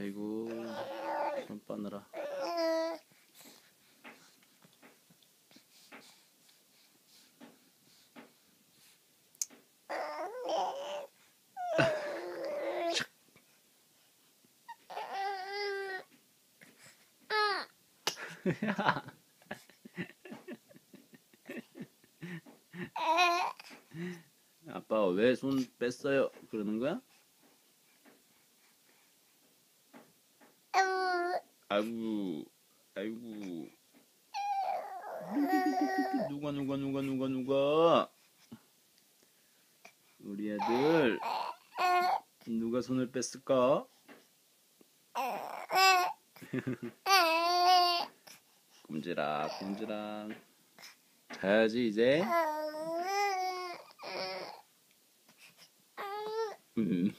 아이고 손 빠느라 아빠 왜 손 뺐어요? 그러는 거야? 아이고, 아이고. 누가 누가 누가 누가 누가? 우리 애들 누가 손을 뺐을까? 꼼지락 꼼지락. 자야지 이제. 음.